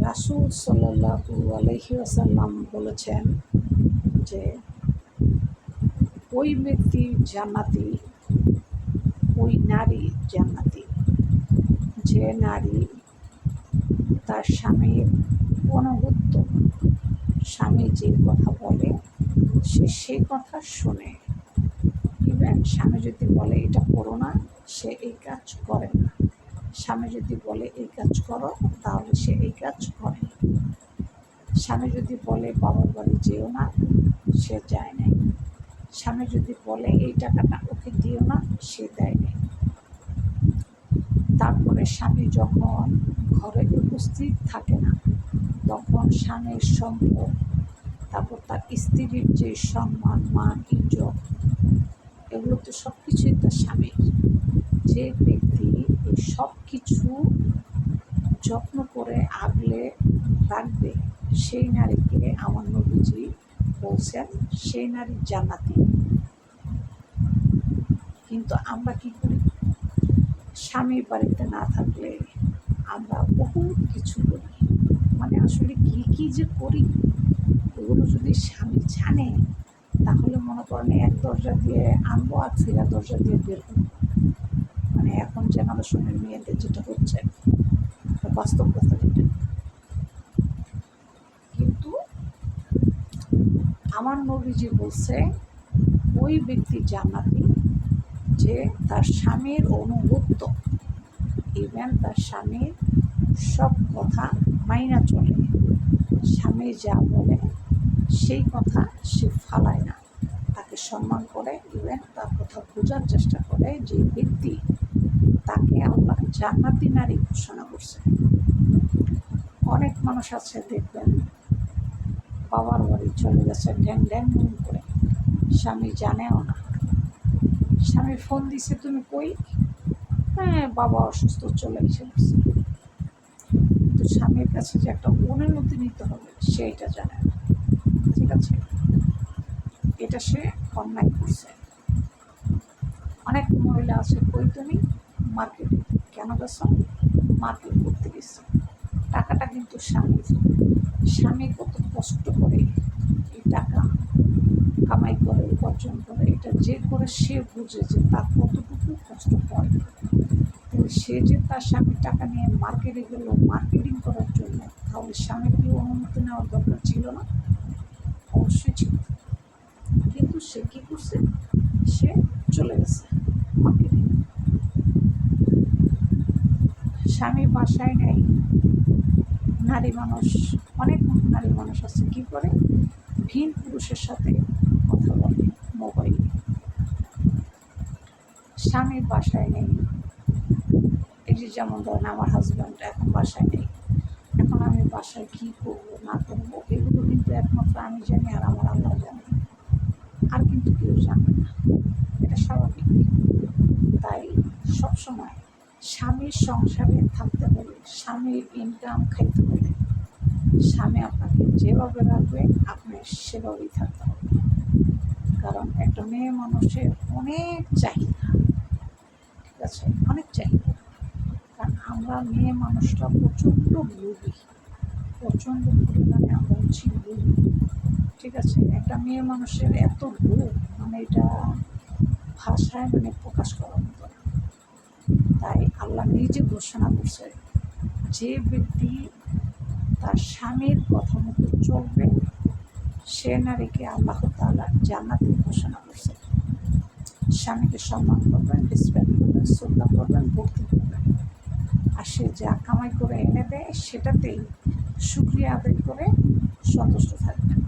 রাসুল সাল্লাহু আলহি আসাল্লাম বলেছেন যে, ওই ব্যক্তি জান্নাতি, ওই নারী জান্নাতি। যে নারী তার স্বামীর অনুগত্য স্বামী যে কথা বলে, সে সেই কথা শোনে। ইভেন স্বামী যদি বলে, এটা করো না, সে এই কাজ করে না। স্বামী যদি বলে, এই কাজ করো, তাহলে সে এই কাজ করে। স্বামী যদি বলে, বাবার বাড়ি যেও না, সে যায় নাই। স্বামী যদি বলে, এই টাকাটা ওকে দিও না, সে দেয় নাই। তারপরে স্বামী যখন ঘরে উপস্থিত থাকে না, তখন স্বামীর সম্পদ, তারপর তার স্ত্রীর যে সম্মান, মান, ইজ্জত, এগুলো তো সব কিছুই তার স্বামীর। যে ব্যক্তি সব কিছু যত্ন করে আগলে রাখবে। সেই নারীকে আমার নবীজি বলছেন, সেই নারী জান্নাতি। কিন্তু আমরা কি করি? স্বামী বাড়িতে না থাকলে আমরা বহুত কিছু করি। মানে আসলে কি কি যে করি? এগুলো যদি স্বামী জানে, তাহলে মনে করেন এক দরজা দিয়ে আনব আর ফিরা দরজা দিয়ে বের করব। এখন জেনারেশনের মেয়েদের যেটা হচ্ছে বাস্তব কথা যেটা। কিন্তু আমার নবীজি বলছে, ওই ব্যক্তি জান্নাতি যে তার স্বামীর অনুগত্য ইভেন তার স্বামীর সব কথা মাইনা চলে। স্বামী যা বলে, সেই কথা সে ফালায় না। তাকে সম্মান করে ইভেন তার কথা বোঝার চেষ্টা করে যে ব্যক্তি তাকে আল্লাহ জান্নাতি নারী ঘোষণা করছে। অনেক মানুষ আছে, দেখবেন, বাবার বাড়ি চলে গেছে, ড্যাং ড্যাং করে। স্বামী জানেও না। স্বামী ফোন দিছে, তুমি কই? হ্যাঁ বাবা অসুস্থ, চলে এসে কিন্তু স্বামীর কাছে যে একটা অনুমতি নিতে হবে, সেইটা জানে না। ঠিক আছে? এটা সে অন্যায় করছে। অনেক মহিলা আছে, কই তুমি? মার্কেটে কেন গেছো মার্কেট করতে গেছে। টাকাটা কিন্তু স্বামীর। স্বামী কত কষ্ট করে এই টাকা কামাই করে, উপার্জন করে। এটা যে করে সে বুঝে যে তার কতটুকু কষ্ট কিন্তু সে যে তার স্বামীর টাকা নিয়ে মার্কেটে গেল মার্কেটিং করার জন্য, তাহলে স্বামীর অনুমতি নেওয়ার দরকার ছিল না? অবশ্যই ছিল। কিন্তু সে কী করছে? সে চলে গেছে মার্কেটে স্বামী বাসায় নেই। নারী মানুষ, অনেক নারী মানুষ আছে। কী করে? ভিন পুরুষের সাথে কথা বলে মোবাইলে। স্বামী বাসায় নেই। যে যেমন ধরেন আমার হাজব্যান্ড এখন বাসায় নেই। এখন আমি বাসায় কী করব, না করব, এগুলো কিন্তু একমাত্র আমি জানি আর আমার আল্লাহ জানে। আর কিন্তু কেউ জানে না। এটা স্বাভাবিক। তাই সবসময় স্বামীর সংসারে থাকতে হলে স্বামীর ইনকাম খাইতে হলে স্বামী আপনাকে যেভাবে রাখবে আপনি সেভাবেই থাকতে হবে। কারণ একটা মেয়ে মানুষের অনেক চাহিদা। ঠিক আছে? অনেক চাহিদা। কারণ আমরা মেয়ে মানুষটা প্রচণ্ড লোভী প্রচণ্ড পরিমাণে আমরা হচ্ছি লোভী ঠিক আছে? একটা মেয়ে মানুষের এত লোভ মানে এটা ভাষায় মানে প্রকাশ করার মতো। তাই আল্লাহ নিজে ঘোষণা করছে যে ব্যক্তি তার স্বামীর কথা মতো চলবে, সে নারীকে আল্লাহ তাআলা জান্নাতে ঘোষণা করছে। স্বামীকে সম্মান করবেন রেসপেক্ট করবেন, শ্রদ্ধা করবেন, ভক্তি করবেন। আর সে যা কামাই করে এনে দেয়, সেটাতেই সুক্রিয়া আদায় করে সন্তুষ্ট থাকবেন।